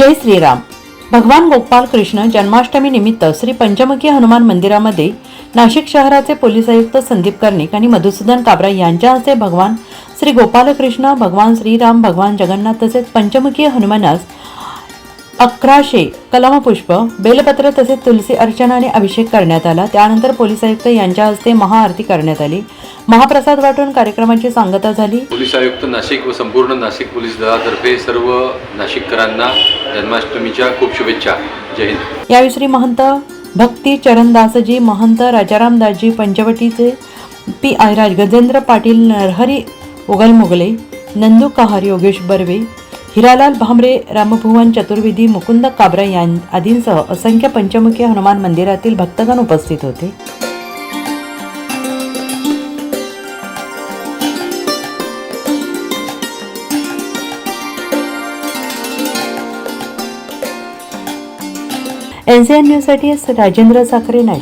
जय श्रीराम. भगवान गोपाल कृष्ण जन्माष्टमी निमित्त श्री पंचमुखी हनुमान मंदिरामध्ये नाशिक शहराचे पोलीस आयुक्त संदीप कर्णिक आणि मधुसूदन काबरा यांच्या हस्ते भगवान श्री गोपालकृष्ण भगवान श्रीराम भगवान जगन्नाथ तसेच पंचमुखी हनुमानास अकराशे कलमपुष्प बेलपत्र तसेच तुलसी अर्चना आणि अभिषेक करण्यात आला. त्यानंतर पोलीस आयुक्त यांच्या हस्ते महाआरती करण्यात आली. महाप्रसाद वाटून कार्यक्रमाची सांगता झाली. पोलीस आयुक्त नाशिक व संपूर्ण नाशिक पोलीस दलातर्फे सर्व नाशिककरांना जन्माष्टमीच्या खूप शुभेच्छा. जय हिंद. यावेळी श्री महंत भक्ती चरणदासजी महंत राजारामदासजी पंचवटीचे पी आय राज गजेंद्र पाटील नरहरी उगलमुगले नंदू कहार योगेश बर्वे हिरालाल भांबरे रामभुवन चतुर्वेदी मुकुंद काबरा यां आदींसह असंख्य पंचमुखी हनुमान मंदिरातील भक्तगण उपस्थित होते. एन सी एन न्यूजसाठी राजेंद्र साखरे नाशिक.